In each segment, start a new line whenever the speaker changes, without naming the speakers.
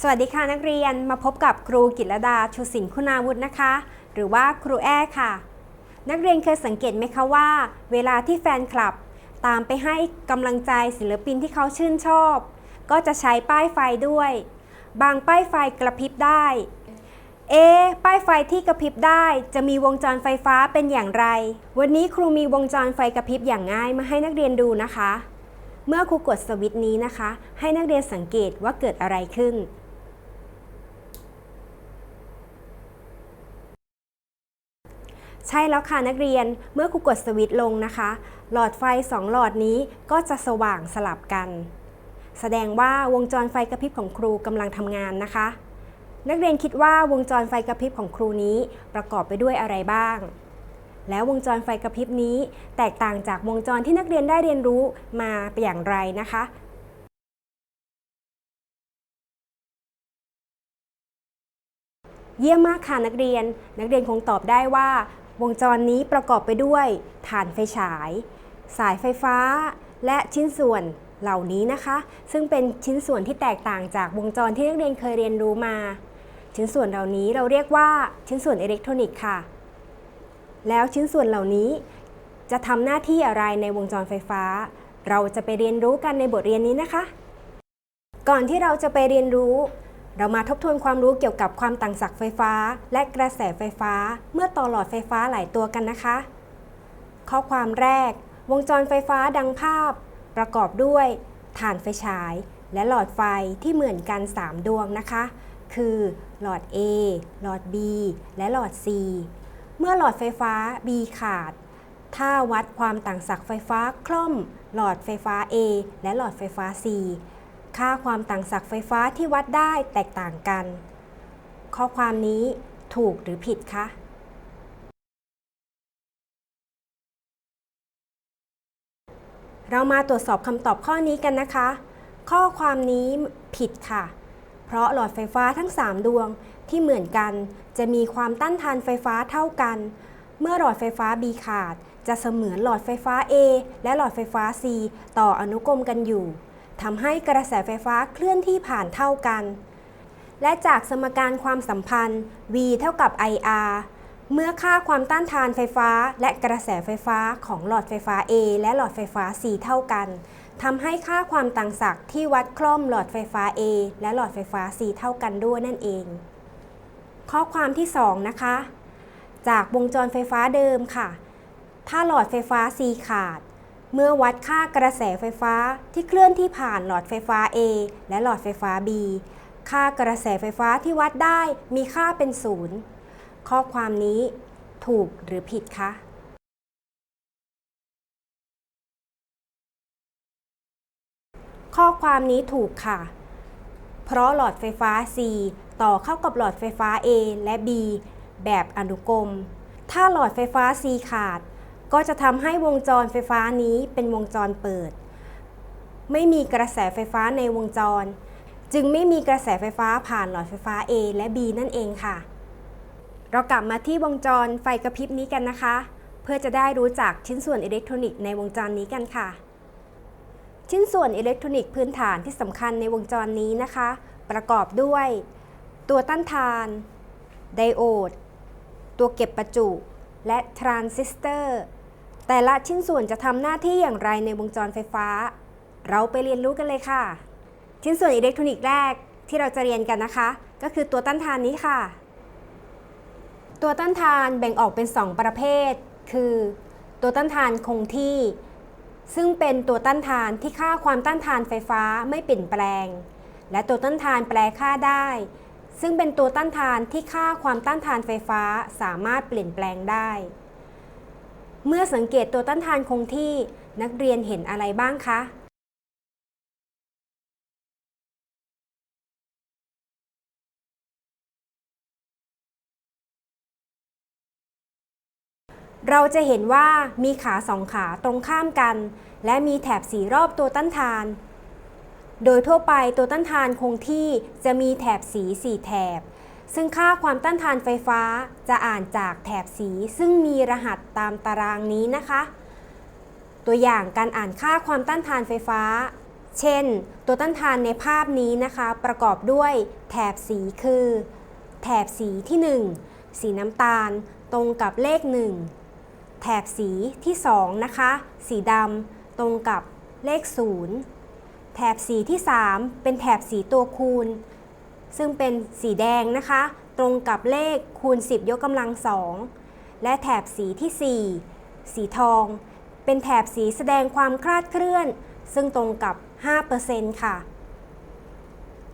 สวัสดีค่ะนักเรียนมาพบกับครูกิตรดาชูสินคุณาวุฒินะคะ หรือว่าครูแอ้ค่ะ นักเรียนเคยสังเกตไหมคะว่า เวลาที่แฟนคลับ ตามไปให้กำลังใจศิลปินที่เขาชื่นชอบ ก็จะใช้ป้ายไฟด้วย บางป้ายไฟกระพริบได้ เอะป้ายไฟที่กระพริบได้ จะมีวงจรไฟฟ้าเป็นอย่างไร วันนี้ครูมีวงจรไฟกระพริบอย่างง่ายมาให้นักเรียนดูนะคะ เมื่อครูกดสวิตช์นี้นะคะ ให้นักเรียนสังเกตว่าเกิดอะไรขึ้น ใช่แล้วค่ะนักเรียนเมื่อครูกดสวิตช์ลงนะคะ หลอดไฟ 2 หลอดนี้ก็จะสว่างสลับกัน แสดงว่าวงจรไฟกระพริบของครูกำลังทำงานนะคะ นักเรียนคิดว่าวงจรไฟกระพริบของครูนี้ประกอบไปด้วยอะไรบ้าง แล้ววงจรไฟกระพริบนี้ แตกต่างจากวงจรที่นักเรียนได้เรียนรู้มาเป็นอย่างไรนะคะเยี่ยมมากค่ะนักเรียน นักเรียนคงตอบได้ว่า วงจรนี้ประกอบไปด้วยฐานไฟฉาย สายไฟฟ้า และชิ้นส่วนเหล่านี้นะคะ ซึ่งเป็นชิ้นส่วนที่แตกต่างจากวงจรที่นักเรียนเคยเรียนรู้มา ชิ้นส่วนเหล่านี้เราเรียกว่าชิ้นส่วนอิเล็กทรอนิกส์ค่ะ แล้วชิ้นส่วนเหล่านี้จะทำหน้าที่อะไรในวงจรไฟฟ้า เราจะไปเรียนรู้กันในบทเรียนนี้นะคะ ก่อนที่เราจะไปเรียนรู้ เรามาทบทวนความรู้เกี่ยวกับความต่างศักย์ไฟฟ้า และกระแสไฟฟ้า เมื่อต่อหลอดไฟฟ้าหลายตัวกันนะคะ ข้อความแรก วงจรไฟฟ้าดังภาพ ประกอบด้วยฐานไฟฉาย และหลอดไฟที่เหมือนกัน 3 ดวงนะคะ คือหลอด A หลอด B และหลอด C เมื่อหลอดไฟฟ้า B ขาด ถ้าวัดความต่างศักย์ไฟฟ้าคล่อม หลอดไฟฟ้า A และหลอดไฟฟ้า C ค่าความต่างศักย์ไฟฟ้าที่วัดได้แตกต่างกัน ข้อความนี้ถูกหรือผิดคะเรามาตรวจสอบคำตอบข้อนี้กันนะคะ ข้อความนี้ผิดค่ะ เพราะหลอดไฟฟ้าทั้ง 3 ดวงที่เหมือนกัน จะมีความต้านทานไฟฟ้าเท่ากัน เมื่อหลอดไฟฟ้า B ขาด จะเสมือนหลอดไฟฟ้า A และหลอดไฟฟ้า C ต่ออนุกรมกันอยู่ ทำให้กระแสไฟฟ้าเคลื่อนที่ผ่านเท่ากัน และจากสมการความสัมพันธ์ V เท่ากับ IR เมื่อค่าความต้านทานไฟฟ้า และกระแสไฟฟ้าของหลอดไฟฟ้า A และหลอดไฟฟ้า C เท่ากันทำให้ค่าความต่างศักย์ที่วัดคล่อมหลอดไฟฟ้า A และหลอดไฟฟ้า C เท่ากันด้วยนั่นเอง ข้อความที่ 2 นะคะ จากวงจรไฟฟ้าเดิมค่ะ ถ้าหลอดไฟฟ้า C ขาด เมื่อวัดค่ากระแสไฟฟ้าที่เคลื่อนที่ผ่านหลอดไฟฟ้า A และหลอดไฟฟ้า B ค่ากระแสไฟฟ้าที่วัดได้มีค่าเป็นศูนย์ข้อความนี้ถูกหรือผิดคะข้อความนี้ถูกค่ะ เพราะหลอดไฟฟ้า C ต่อเข้ากับหลอดไฟฟ้า A และ B แบบอนุกรม ถ้าหลอดไฟฟ้า C ขาด ก็จะทำให้วงจรไฟฟ้านี้เป็นวงจรเปิด ไม่มีกระแสไฟฟ้าในวงจร จึงไม่มีกระแสไฟฟ้าผ่านหลอดไฟฟ้า A และ B นั่นเองค่ะ เรากลับมาที่วงจรไฟกระพริบนี้กันนะคะ เพื่อจะได้รู้จักชิ้นส่วนอิเล็กทรอนิกส์ในวงจรนี้กันค่ะ ชิ้นส่วนอิเล็กทรอนิกส์พื้นฐานที่สำคัญในวงจรนี้นะคะ ประกอบด้วย ตัวต้านทาน ไดโอด ตัวเก็บประจุ และทรานซิสเตอร์ แต่ละชิ้นส่วนจะทำหน้าที่อย่างไรในวงจรไฟฟ้า เราไปเรียนรู้กันเลยค่ะ ชิ้นส่วนอิเล็กทรอนิกส์แรกที่เราจะเรียนกันนะคะ ก็คือตัวต้านทานนี้ค่ะ ตัวต้านทานแบ่งออกเป็น 2 ประเภท คือ ตัวต้านทานคงที่ ซึ่งเป็นตัวต้านทานที่ค่าความต้านทานไฟฟ้าไม่เปลี่ยนแปลง และตัวต้านทานแปลค่าได้ ซึ่งเป็นตัวต้านทานที่ค่าความต้านทานไฟฟ้าสามารถเปลี่ยนแปลงได้ เมื่อสังเกตตัวต้านทานคงที่นักเรียนเห็นอะไรบ้างคะเราจะเห็นว่ามีขาสองขาตรงข้ามกัน และมีแถบสีรอบตัวต้านทาน โดยทั่วไปตัวต้านทานคงที่จะมีแถบสี4แถบ ซึ่งค่าความต้านทานไฟฟ้าจะอ่านจากแถบสี ซึ่งมีรหัสตามตารางนี้นะคะ ตัวอย่างการอ่านค่าความต้านทานไฟฟ้า เช่น ตัวต้านทานในภาพนี้นะคะ ประกอบด้วยแถบสีคือ แถบสีที่ 1 สีน้ำตาล ตรงกับเลข 1 แถบสีที่ 2 นะคะ สีดำตรงกับเลข 0 แถบสีที่ 3 เป็นแถบสีตัวคูณ ซึ่งเป็นสีแดงนะคะ ตรงกับเลขคูณ 10 ยกกำลัง2และแถบสีที่ 4 สีทอง เป็นแถบสีแสดงความคลาดเคลื่อน ซึ่งตรงกับ 5%ค่ะ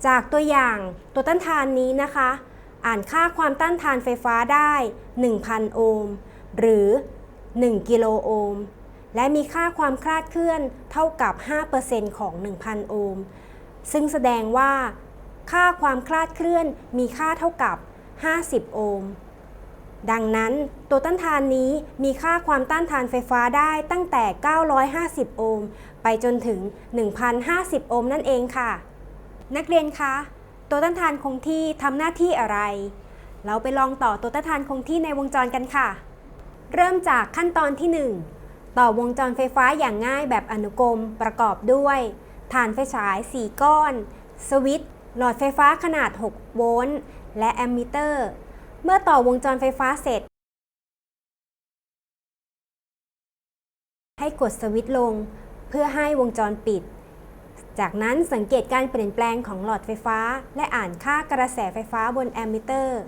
จากตัวอย่างตัวต้านทานนี้นะคะ อ่านค่าความต้านทานไฟฟ้าได้ 1,000 โอห์ม หรือ 1 กิโลโอห์ม และมีค่าความคลาดเคลื่อนเท่ากับ 5%ของ 1,000 โอห์ม ซึ่งแสดงว่า ค่าความคลาดเคลื่อนมีค่าเท่ากับ 50 โอห์ม ดังนั้นตัวต้านทานนี้มีค่าความต้านทานไฟฟ้าได้ตั้งแต่ 950 โอห์ม ไปจนถึง 1,050 โอห์มนั่นเองค่ะ นักเรียนคะ ตัวต้านทานคงที่ทำหน้าที่อะไร เราไปลองต่อตัวต้านทานคงที่ในวงจรกันค่ะ เริ่มจากขั้นตอนที่ 1 ต่อวงจรไฟฟ้าอย่างง่ายแบบอนุกรมประกอบด้วย ฐานไฟฉาย 4 ก้อน สวิตช์ หลอดไฟฟ้าขนาด 6 โวลต์ และแอมมิเตอร์ เมื่อต่อวงจรไฟฟ้าเสร็จ ให้กดสวิตช์ลง เพื่อให้วงจรปิด จากนั้นสังเกตการเปลี่ยนแปลงของหลอดไฟฟ้า และอ่านค่ากระแสไฟฟ้าบนแอมมิเตอร์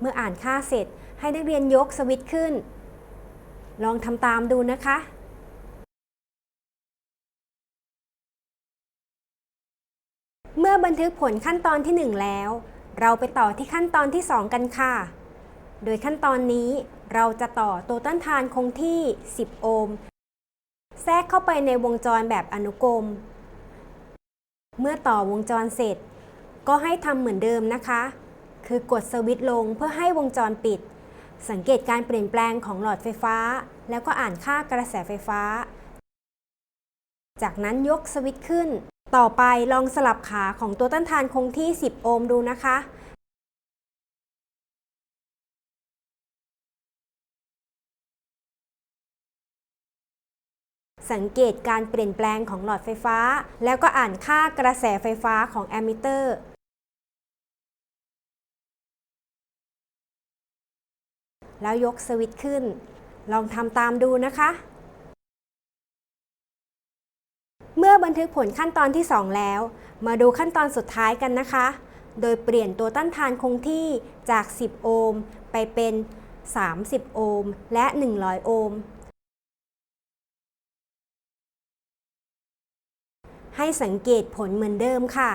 เมื่ออ่านค่าเสร็จให้นักเรียนยกสวิตช์ขึ้น ลองทำตามดูนะคะเมื่อบันทึกผลขั้นตอนที่ 1 แล้ว เราไปต่อที่ขั้นตอนที่ 2 กันค่ะ โดยขั้นตอนนี้เราจะต่อตัวต้านทานคงที่ 10 โอห์ม แทรกเข้าไปในวงจรแบบอนุกรม เมื่อต่อวงจรเสร็จ ก็ให้ทำเหมือนเดิมนะคะ คือกดสวิตช์ลงเพื่อให้วงจรปิด สังเกตการเปลี่ยนแปลงของหลอดไฟฟ้า แล้วก็อ่านค่ากระแสไฟฟ้า จากนั้นยกสวิตช์ขึ้น ต่อไปลองสลับขาของตัวต้านทานคงที่ 10 โอห์มดูนะคะ สังเกตการเปลี่ยนแปลงของหลอดไฟฟ้า แล้วก็อ่านค่ากระแสไฟฟ้าของแอมมิเตอร์ แล้วยกสวิตช์ขึ้น ลองทำตามดูนะคะ เมื่อบันทึกผลขั้นตอนที่ 2 แล้ว มาดูขั้นตอนสุดท้ายกันนะคะ โดยเปลี่ยนตัวต้านทานคงที่จาก 10 โอห์มไปเป็น 30 โอห์มและ 100 โอห์มให้สังเกตผลเหมือนเดิมค่ะ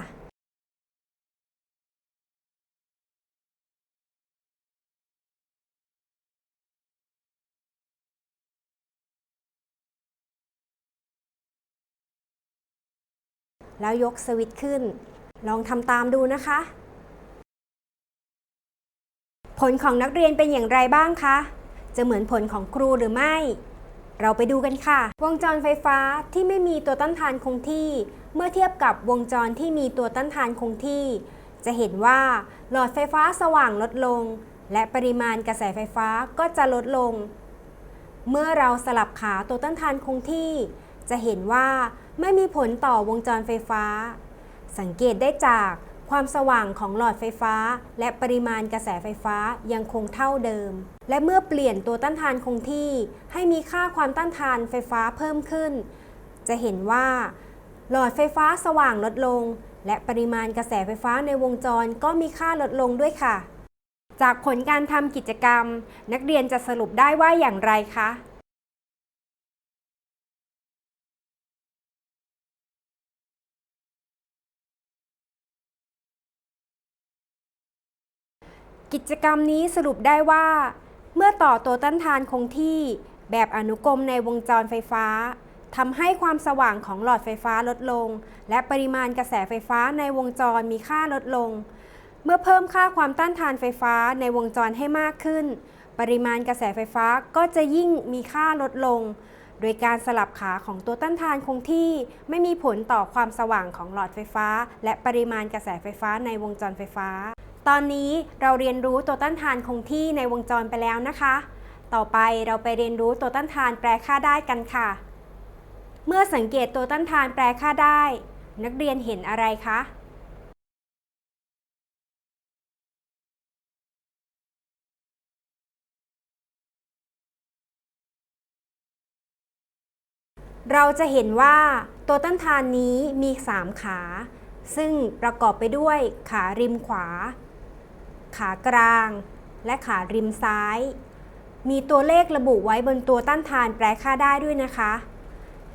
แล้วยกสวิตช์ขึ้น ลองทำตามดูนะคะ ผลของนักเรียนเป็นอย่างไรบ้างคะ จะเหมือนผลของครูหรือไม่ เราไปดูกันค่ะ วงจรไฟฟ้าที่ไม่มีตัวต้านทานคงที่ เมื่อเทียบกับวงจรที่มีตัวต้านทานคงที่ จะเห็นว่าหลอดไฟฟ้าสว่างลดลง และปริมาณกระแสไฟฟ้าก็จะลดลง เมื่อเราสลับขาตัวต้านทานคงที่ จะเห็นว่า ไม่มีผลต่อวงจรไฟฟ้า สังเกตได้จากความสว่างของหลอดไฟฟ้า และปริมาณกระแสไฟฟ้ายังคงเท่าเดิม และเมื่อเปลี่ยนตัวต้านทานคงที่ ให้มีค่าความต้านทานไฟฟ้าเพิ่มขึ้น จะเห็นว่า หลอดไฟฟ้าสว่างลดลง และปริมาณกระแสไฟฟ้าในวงจรก็มีค่าลดลงด้วยค่ะ จากผลการทำกิจกรรม นักเรียนจะสรุปได้ว่าอย่างไรคะ กิจกรรมนี้สรุปได้ว่า เมื่อต่อตัวต้านทานคงที่ แบบอนุกรมในวงจรไฟฟ้าทำให้ความสว่างของหลอดไฟฟ้าลดลง และปริมาณกระแสไฟฟ้าในวงจรมีค่าลดลง เมื่อเพิ่มค่าความต้านทานไฟฟ้าในวงจรให้มากขึ้น ปริมาณกระแสไฟฟ้าก็จะยิ่งมีค่าลดลง โดยการสลับขาของตัวต้านทานคงที่ไม่มีผลต่อความสว่างของหลอดไฟฟ้า และปริมาณกระแสไฟฟ้าในวงจรไฟฟ้า ตอนนี้เราเรียนรู้ตัวต้านทานคงที่ในวงจรไปแล้วนะคะ ต่อไปเราไปเรียนรู้ตัวต้านทานแปรค่าได้กันค่ะ เมื่อสังเกตตัวต้านทานแปรค่าได้ นักเรียนเห็นอะไรคะเราจะเห็นว่าตัวต้านทานนี้มี 3 ขา ซึ่งประกอบไปด้วยขาริมขวา ขากลาง และขาริมซ้าย มีตัวเลขระบุไว้บนตัวต้านทานแปรค่าได้ด้วยนะคะ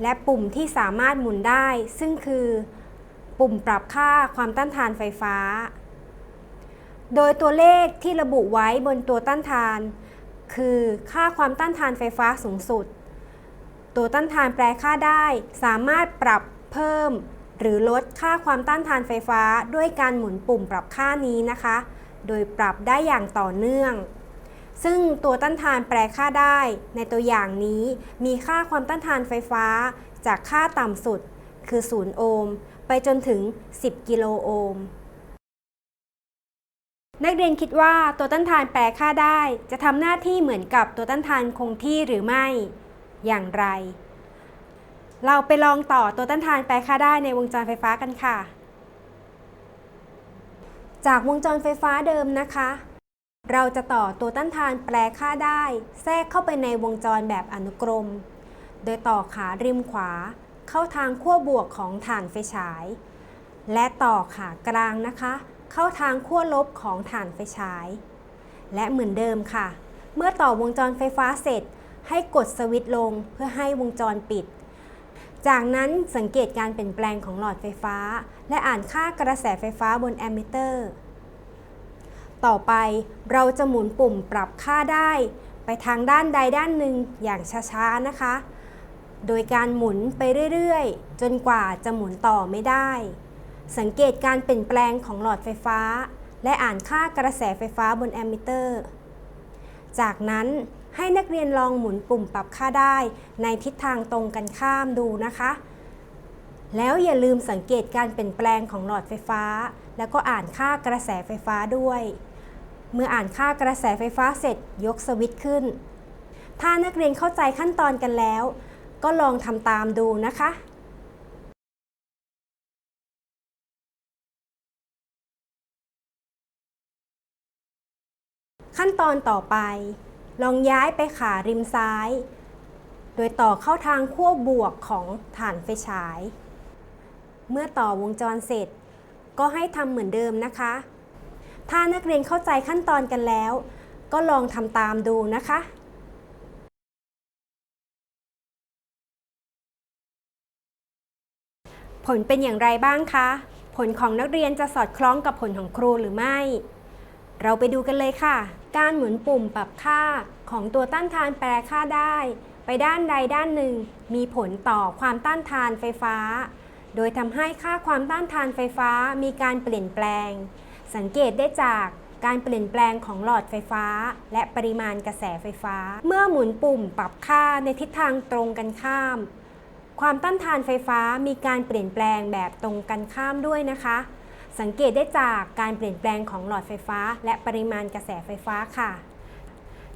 และปุ่มที่สามารถหมุนได้ ซึ่งคือ ปุ่มปรับค่าความต้านทานไฟฟ้า โดยตัวเลขที่ระบุไว้บนตัวต้านทาน คือค่าความต้านทานไฟฟ้าสูงสุด ตัวต้านทานแปรค่าได้ สามารถปรับเพิ่มหรือลดค่าความต้านทานไฟฟ้าด้วยการหมุนปุ่มปรับค่านี้นะคะ โดยปรับได้อย่างต่อเนื่อง ซึ่งตัวต้านทานแปรค่าได้ ในตัวอย่างนี้มีค่าความต้านทานไฟฟ้าจากค่าต่ำสุด คือ 0 โอห์ม ไปจนถึง 10 กิโลโอห์มนักเรียนคิดว่าตัวต้านทานแปรค่าได้ จะทำหน้าที่เหมือนกับตัวต้านทานคงที่หรือไม่ อย่างไร เราไปลองต่อตัวต้านทานแปรค่าได้ในวงจรไฟฟ้ากันค่ะ จากวงจรไฟฟ้าเดิมนะคะ เราจะต่อตัวต้านทานแปรค่าได้ แทรกเข้าไปในวงจรแบบอนุกรม โดยต่อขาริมขวา เข้าทางขั้วบวกของฐานไฟฉาย และต่อขากลางนะคะ เข้าทางขั้วลบของฐานไฟฉาย และเหมือนเดิมค่ะ เมื่อต่อวงจรไฟฟ้าเสร็จ ให้กดสวิตช์ลงเพื่อให้วงจรปิด จากนั้นสังเกตการเปลี่ยนแปลงของหลอดไฟฟ้า และอ่านค่ากระแสไฟฟ้าบนแอมมิเตอร์ ต่อไปเราจะหมุนปุ่มปรับค่าได้ ไปทางด้านใดด้านหนึ่งอย่างช้าๆนะคะ โดยการหมุนไปเรื่อยๆ จนกว่าจะหมุนต่อไม่ได้ สังเกตการเปลี่ยนแปลงของหลอดไฟฟ้า และอ่านค่ากระแสไฟฟ้าบนแอมมิเตอร์ จากนั้น ให้นักเรียนลองหมุนปุ่มปรับค่าได้ ในทิศทางตรงกันข้ามดูนะคะ แล้วอย่าลืมสังเกตการเปลี่ยนแปลงของหลอดไฟฟ้า แล้วก็อ่านค่ากระแสไฟฟ้าด้วย เมื่ออ่านค่ากระแสไฟฟ้าเสร็จยกสวิตช์ขึ้น ถ้านักเรียนเข้าใจขั้นตอนกันแล้ว ก็ลองทำตามดูนะคะขั้นตอนต่อไป ลองย้ายไปขาริมซ้าย โดยต่อเข้าทางขั้วบวกของฐานไฟฉาย เมื่อต่อวงจรเสร็จ ก็ให้ทำเหมือนเดิมนะคะ ถ้านักเรียนเข้าใจขั้นตอนกันแล้ว ก็ลองทำตามดูนะคะผลเป็นอย่างไรบ้างคะ ผลของนักเรียนจะสอดคล้องกับผลของครูหรือไม่ เราไปดูกันเลยค่ะ การหมุนปุ่มปรับค่าของตัวต้านทานแปรค่าได้ ไปด้านใดด้านหนึ่ง มีผลต่อความต้านทานไฟฟ้า โดยทำให้ค่าความต้านทานไฟฟ้ามีการเปลี่ยนแปลง สังเกตได้จากการเปลี่ยนแปลงของหลอดไฟฟ้า และปริมาณกระแสไฟฟ้า เมื่อหมุนปุ่มปรับค่าในทิศทางตรงกันข้าม ความต้านทานไฟฟ้ามีการเปลี่ยนแปลงแบบตรงกันข้ามด้วยนะคะ สังเกตได้จากการเปลี่ยนแปลงของหลอดไฟฟ้า และปริมาณกระแสไฟฟ้าค่ะ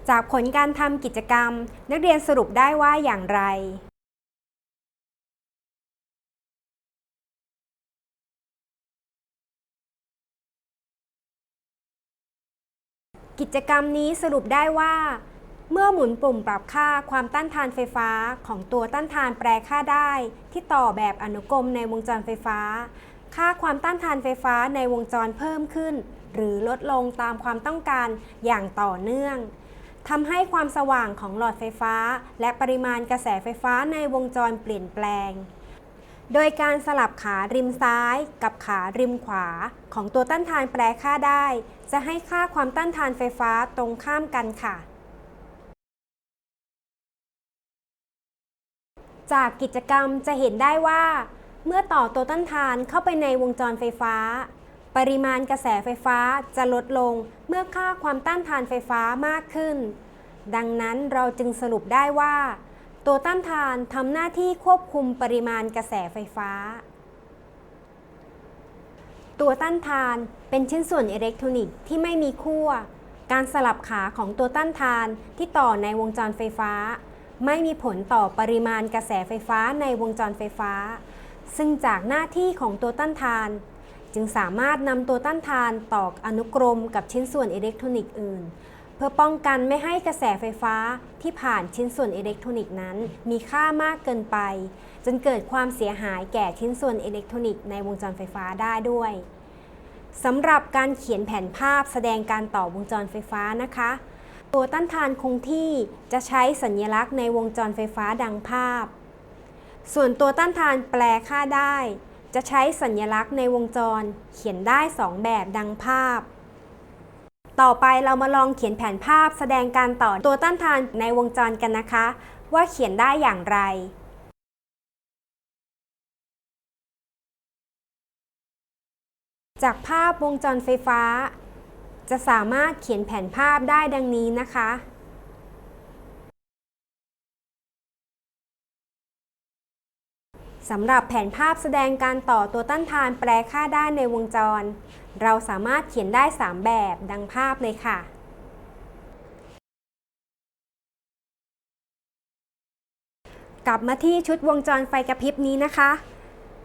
จากผลการทำกิจกรรม นักเรียนสรุปได้ว่าอย่างไรกิจกรรมนี้สรุปได้ว่า เมื่อหมุนปุ่มปรับค่าความต้านทานไฟฟ้าของตัวต้านทานแปรค่าได้ ที่ต่อแบบอนุกรมในวงจรไฟฟ้า ค่าความต้านทานไฟฟ้าในวงจรเพิ่มขึ้น หรือลดลงตามความต้องการอย่างต่อเนื่องทำให้ความสว่างของหลอดไฟฟ้า และปริมาณกระแสไฟฟ้าในวงจรเปลี่ยนแปลง โดยการสลับขาริมซ้ายกับขาริมขวา ของตัวต้านทานแปรค่าได้ จะให้ค่าความต้านทานไฟฟ้าตรงข้ามกันค่ะจากกิจกรรมจะเห็นได้ว่า เมื่อต่อตัวต้านทานเข้าไปในวงจรไฟฟ้า ปริมาณกระแสไฟฟ้าจะลดลงเมื่อค่าความต้านทานไฟฟ้ามากขึ้น ดังนั้นเราจึงสรุปได้ว่า ตัวต้านทานทำหน้าที่ควบคุมปริมาณกระแสไฟฟ้า ตัวต้านทานเป็นชิ้นส่วนอิเล็กทรอนิกส์ที่ไม่มีขั้วการสลับขาของตัวต้านทานที่ต่อในวงจรไฟฟ้า ไม่มีผลต่อปริมาณกระแสไฟฟ้าในวงจรไฟฟ้า ซึ่งจากหน้าที่ของตัวต้านทาน จึงสามารถนำตัวต้านทานต่ออนุกรมกับชิ้นส่วนอิเล็กทรอนิกส์อื่น เพื่อป้องกันไม่ให้กระแสไฟฟ้าที่ผ่านชิ้นส่วนอิเล็กทรอนิกส์นั้น มีค่ามากเกินไป จนเกิดความเสียหายแก่ชิ้นส่วนอิเล็กทรอนิกส์ในวงจรไฟฟ้าได้ด้วยสำหรับการเขียนแผนภาพแสดงการต่อวงจรไฟฟ้านะคะ ตัวต้านทานคงที่จะใช้สัญลักษณ์ในวงจรไฟฟ้าดังภาพ ส่วนตัวต้านทานแปลค่าได้ จะใช้สัญลักษณ์ในวงจรเขียนได้ 2 แบบดังภาพ ต่อไปเรามาลองเขียนแผนภาพแสดงการต่อตัวต้านทานในวงจรกันนะคะ ว่าเขียนได้อย่างไรจากภาพวงจรไฟฟ้า จะสามารถเขียนแผนภาพได้ดังนี้นะคะ สำหรับแผนภาพแสดงการต่อตัวต้านทานแปรค่าด้านในวงจร เราสามารถเขียนได้ 3 แบบดังภาพเลยค่ะ กลับมาที่ชุดวงจรไฟกระพริบนี้นะคะ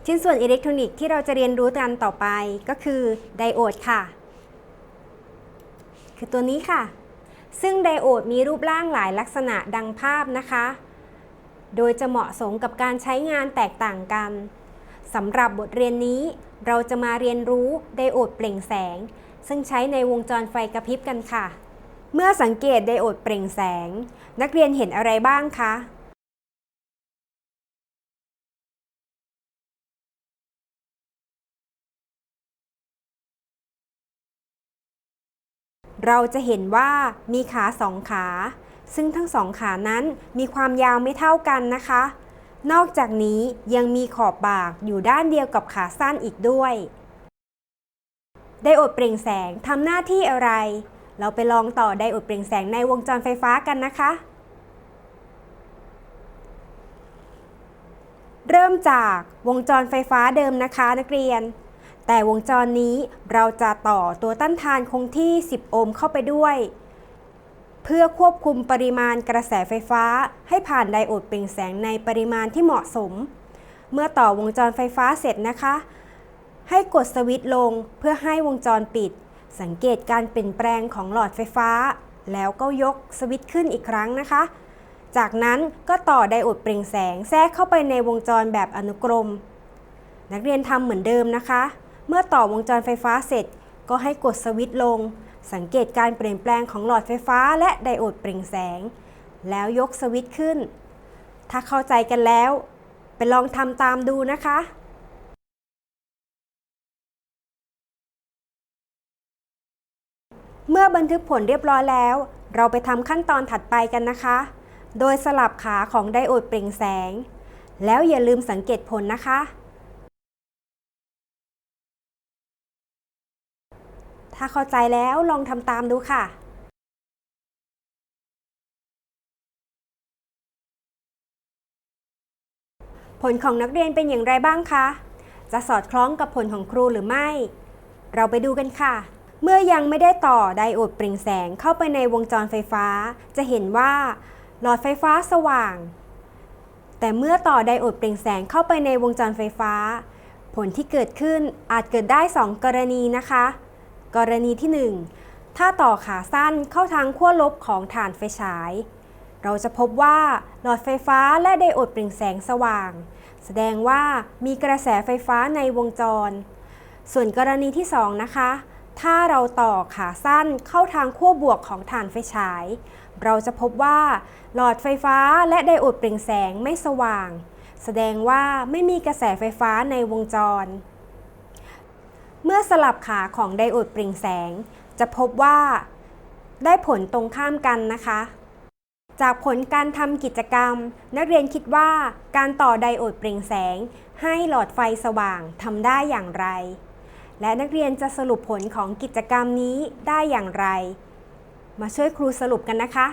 ชิ้นส่วนอิเล็กทรอนิกส์ที่เราจะเรียนรู้กันต่อไปก็คือไดโอดค่ะ คือตัวนี้ค่ะ ซึ่งไดโอดมีรูปร่างหลายลักษณะดังภาพนะคะ โดยจะเหมาะสมกับการใช้งานแตกต่างกันสำหรับบทเรียนนี้เราจะมาเรียนรู้ไดโอดเปล่งแสง ซึ่งใช้ในวงจรไฟกระพริบกันค่ะ เมื่อสังเกตไดโอดเปล่งแสง นักเรียนเห็นอะไรบ้างคะเราจะเห็นว่ามีขาสองขา ซึ่งทั้งสองขานั้นมีความยาวไม่เท่ากันนะคะ นอกจากนี้ยังมีขอบบากอยู่ด้านเดียวกับขาสั้นอีกด้วย ไดโอดเปล่งแสงทำหน้าที่อะไร เราไปลองต่อไดโอดเปล่งแสงในวงจรไฟฟ้ากันนะคะ เริ่มจากวงจรไฟฟ้าเดิมนะคะนักเรียน แต่วงจรนี้เราจะต่อตัวต้านทานคงที่ 10 โอห์มเข้าไปด้วย พื่อควบคุมปริมาณกระแสไฟฟ้า ให้ผ่านไดโอดเปล่งแสงในปริมาณที่เหมาะสม เมื่อต่อวงจรไฟฟ้าเสร็จนะคะ ให้กดสวิตช์ลงเพื่อให้วงจรปิด สังเกตการเปลี่ยนแปลงของหลอดไฟฟ้า แล้วก็ยกสวิตช์ขึ้นอีกครั้งนะคะ จากนั้นก็ต่อไดโอดเปล่งแสงแทรกเข้าไปในวงจรแบบอนุกรม นักเรียนทำเหมือนเดิมนะคะ เมื่อต่อวงจรไฟฟ้าเสร็จ ก็ให้กดสวิตช์ลง สังเกตการเปลี่ยนแปลงของหลอดไฟฟ้าและไดโอดเปล่งแสง แล้วยกสวิตช์ขึ้น ถ้าเข้าใจกันแล้ว ไปลองทำตามดูนะคะเมื่อบันทึกผลเรียบร้อยแล้ว เราไปทำขั้นตอนถัดไปกันนะคะ โดยสลับขาของไดโอดเปล่งแสง แล้วอย่าลืมสังเกตผลนะคะ ถ้าเข้าใจแล้วลองทำตามดูค่ะผลของนักเรียนเป็นอย่างไรบ้างคะ จะสอดคล้องกับผลของครูหรือไม่ เราไปดูกันค่ะ เมื่อยังไม่ได้ต่อไดโอดเปล่งแสงเข้าไปในวงจรไฟฟ้า จะเห็นว่าหลอดไฟฟ้าสว่าง แต่เมื่อต่อไดโอดเปล่งแสงเข้าไปในวงจรไฟฟ้า ผลที่เกิดขึ้นอาจเกิดได้ 2 กรณีนะคะ กรณีที่ 1 ถ้าต่อขาสั้นเข้าทางขั้วลบของฐานไฟฉาย เราจะพบว่าหลอดไฟฟ้าและไดโอดเปล่งแสงสว่าง แสดงว่ามีกระแสไฟฟ้าในวงจร ส่วนกรณีที่ 2 นะคะ ถ้าเราต่อขาสั้นเข้าทางขั้วบวกของฐานไฟฉาย เราจะพบว่าหลอดไฟฟ้าและไดโอดเปล่งแสงไม่สว่าง แสดงว่าไม่มีกระแสไฟฟ้าในวงจร เมื่อสลับขาของไดโอดปล่งแสง จะพบว่าได้ผลตรงข้ามกันนะคะ จากผลการทำกิจกรรม นักเรียนคิดว่าการต่อไดโอดเปล่งแสง ให้หลอดไฟสว่างทำได้อย่างไร และนักเรียนจะสรุปผลของกิจกรรมนี้ได้อย่างไร มาช่วยครูสรุปกันนะคะ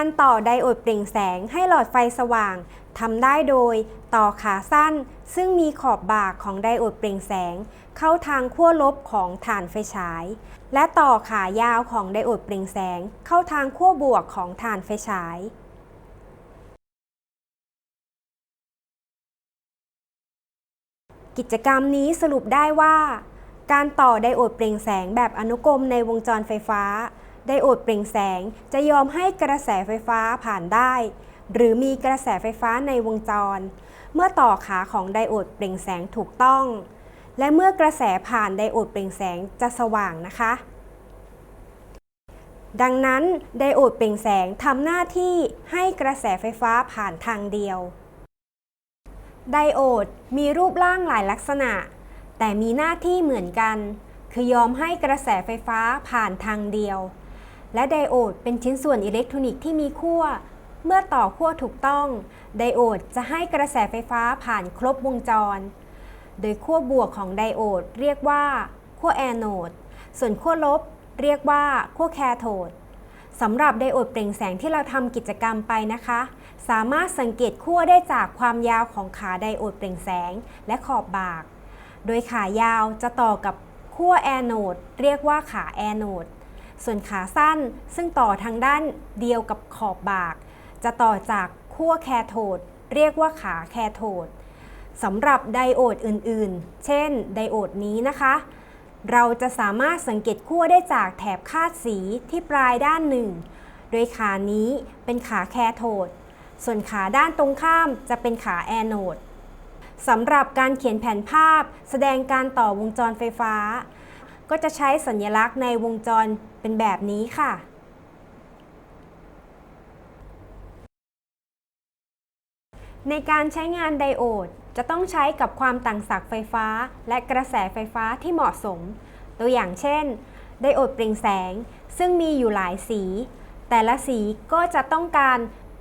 การต่อไดโอดเปล่งแสงให้หลอดไฟสว่างทำได้โดย ต่อขาสั้น ซึ่งมีขอบบากของไดโอดเปล่งแสง เข้าทางขั้วลบของฐานไฟฉาย และต่อขายาวของไดโอดเปล่งแสง เข้าทางขั้วบวกของฐานไฟฉายกิจกรรมนี้สรุปได้ว่า การต่อไดโอดเปล่งแสงแบบอนุกรมในวงจรไฟฟ้า ไดโอดเปล่งแสงจะยอมให้กระแสไฟฟ้าผ่านได้ หรือมีกระแสไฟฟ้าในวงจร เมื่อต่อขาของไดโอดเปล่งแสงถูกต้อง และเมื่อกระแสผ่านไดโอดเปล่งแสงจะสว่างนะคะ ดังนั้นไดโอดเปล่งแสงทำหน้าที่ให้กระแสไฟฟ้าผ่านทางเดียว ไดโอดมีรูปร่างหลายลักษณะ แต่มีหน้าที่เหมือนกันคือยอมให้กระแสไฟฟ้าผ่านทางเดียว และไดโอดเป็นชิ้นส่วนอิเล็กทรอนิกส์ที่มีขั้ว เมื่อต่อขั้วถูกต้อง ไดโอดจะให้กระแสไฟฟ้าผ่านครบวงจร โดยขั้วบวกของไดโอดเรียกว่าขั้วแอนโดส่วนขั้วลบเรียกว่าขั้วแคโทดสำหรับไดโอดเปล่งแสงที่เราทำกิจกรรมไปนะคะ สามารถสังเกตขั้วได้จากความยาวของขาไดโอดเปล่งแสงและขอบบาก โดยขายาวจะต่อกับขั้วแอนโดเรียกว่าขาแอนโด ส่วนขาสั้นซึ่งต่อทางด้านเดียวกับขอบบาก จะต่อจากขั้วแคโทดเรียกว่าขาแคโทดสำหรับไดโอดอื่นๆ เช่น ไดโอดนี้นะคะ เราจะสามารถสังเกตขั้วได้จากแถบคาดสีที่ปลายด้านหนึ่ง โดยขานี้เป็นขาแคโทด ส่วนขาด้านตรงข้ามจะเป็นขาแอนโอดสำหรับการเขียนแผนภาพ แสดงการต่อวงจรไฟฟ้า ก็จะใช้สัญลักษณ์ในวงจร เป็นแบบนี้ค่ะ ในการใช้งานไดโอดจะต้องใช้กับความต่างศักย์ไฟฟ้า และกระแสไฟฟ้าที่เหมาะสม ตัวอย่างเช่น ไดโอดเปล่งแสง ซึ่งมีอยู่หลายสี แต่ละสีก็จะต้องการ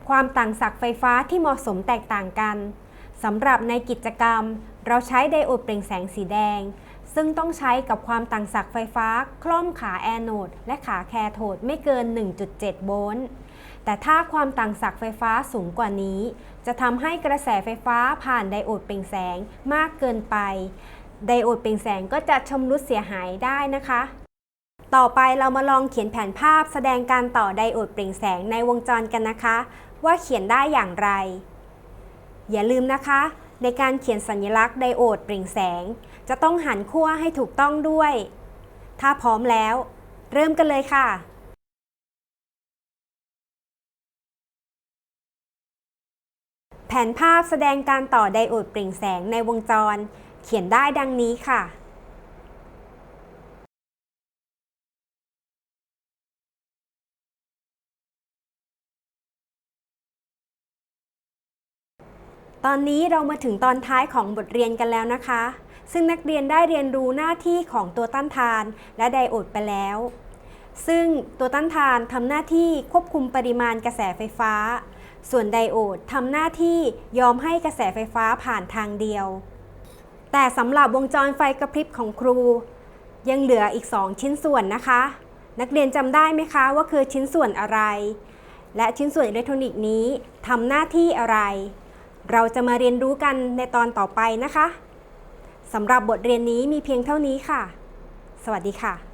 ความต่างศักย์ไฟฟ้าที่เหมาะสมแตกต่างกันสำหรับในกิจกรรม เราใช้ไดโอดเปล่งแสงสีแดง ซึ่งต้องใช้กับความต่างศักย์ไฟฟ้า คล่อมขาแอนโดและขาแคโทดไม่เกิน 1.7 โวลต์ แต่ถ้าความต่างศักย์ไฟฟ้าสูงกว่านี้ จะทำให้กระแสไฟฟ้าผ่านไดโอดเปล่งแสงมากเกินไป ไดโอดเปล่งแสงก็จะชำรุดเสียหายได้นะคะ ต่อไปเรามาลองเขียนแผนภาพแสดงการต่อไดโอดเปล่งแสงในวงจรกันนะคะ ว่าเขียนได้อย่างไร อย่าลืมนะคะ ในการเขียนสัญลักษณ์ไดโอดเปล่งแสง จะต้องหันขั้วให้ถูกต้องด้วย ถ้าพร้อมแล้ว เริ่มกันเลยค่ะแผนภาพแสดงการต่อไดโอดเปล่งแสงในวงจร เขียนได้ดังนี้ค่ะ ตอนนี้เรามาถึงตอนท้ายของบทเรียนกันแล้วนะคะ ซึ่งนักเรียนได้เรียนรู้หน้าที่ของตัวต้านทาน และไดโอดไปแล้ว ซึ่งตัวต้านทานทำหน้าที่ควบคุมปริมาณกระแสไฟฟ้า ส่วนไดโอดทำหน้าที่ยอมให้กระแสไฟฟ้าผ่านทางเดียว แต่สำหรับวงจรไฟกระพริบของครู ยังเหลืออีก 2 ชิ้นส่วนนะคะ นักเรียนจำได้ไหมคะว่าคือชิ้นส่วนอะไร และชิ้นส่วนอิเล็กทรอนิกส์นี้ทำหน้าที่อะไร เราจะมาเรียนรู้กันในตอนต่อไปนะคะสำหรับบทเรียนนี้มีเพียงเท่านี้ค่ะ สวัสดีค่ะ